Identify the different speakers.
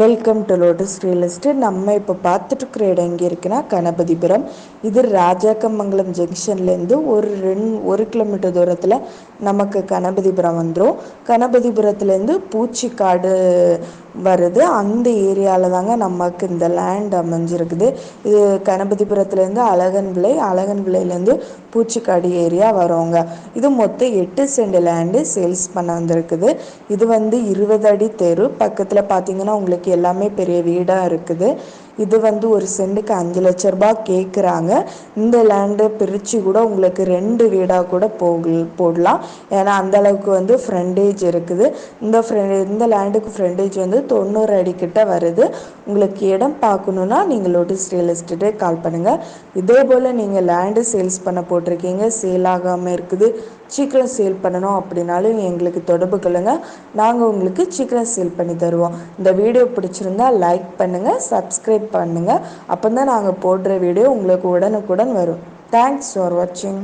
Speaker 1: Welcome to lotus real estate நம்ம இப்போ பார்த்துட்டு இடம் எங்கே இருக்குன்னா கணபதிபுரம். இது ராஜாக்கமங்கலம் ஜங்ஷன்லேருந்து ஒரு ரெண் ஒரு கிலோமீட்டர் தூரத்தில் நமக்கு கணபதிபுரம் வந்துடும் கணபதிபுரத்துலேருந்து பூச்சிக்காடு வருது. அந்த ஏரியாவில் தாங்க நமக்கு இந்த லேண்ட் அமைஞ்சிருக்குது. இது கணபதிபுரத்துலேருந்து அழகன் விலை அழகன் விலையிலேருந்து பூச்சிக்காடு ஏரியா வருவாங்க இது மொத்தம் எட்டு சென்ட் லேண்டு சேல்ஸ் பண்ண வந்திருக்குது. இது வந்து இருபது அடி தெரு. பக்கத்தில் பார்த்தீங்கன்னா உங்களுக்கு எல்லாமே பெரிய வீடாக இருக்குது. இது வந்து ஒரு சென்ட்டுக்கு அஞ்சு லட்ச ரூபா கேட்குறாங்க இந்த லேண்டை பிரித்து கூட உங்களுக்கு ரெண்டு வீடாக கூட போக போடலாம். ஏன்னா அந்தளவுக்கு வந்து ஃப்ரண்டேஜ் இருக்குது. இந்த ஃப்ரெண்ட் இந்த லேண்டுக்கு ஃப்ரண்டேஜ் வந்து தொண்ணூறு அடிக்கிட்ட வருது. உங்களுக்கு இடம் பார்க்கணுன்னா நீங்கள் லோட்டஸ் ரியல் எஸ்டேட்டே கால் பண்ணுங்கள் இதே போல் நீங்கள் லேண்டு சேல்ஸ் பண்ண போட்டிருக்கீங்க. சேல் ஆகாமல் இருக்குது. சீக்கிரம் சேல் பண்ணணும் அப்படின்னாலும் எங்களுக்கு தொடர்பு கொள்ளுங்கள் நாங்கள் உங்களுக்கு சீக்கிரம் சேல் பண்ணி தருவோம். இந்த வீடியோ பிடிச்சிருந்தா லைக் பண்ணுங்கள் சப்ஸ்கிரைப் பண்ணுங்கள் அப்போ தான் நாங்கள் போடுற வீடியோ உங்களுக்கு உடனுக்குடன் வரும். தேங்க்ஸ் ஃபார் வாட்சிங்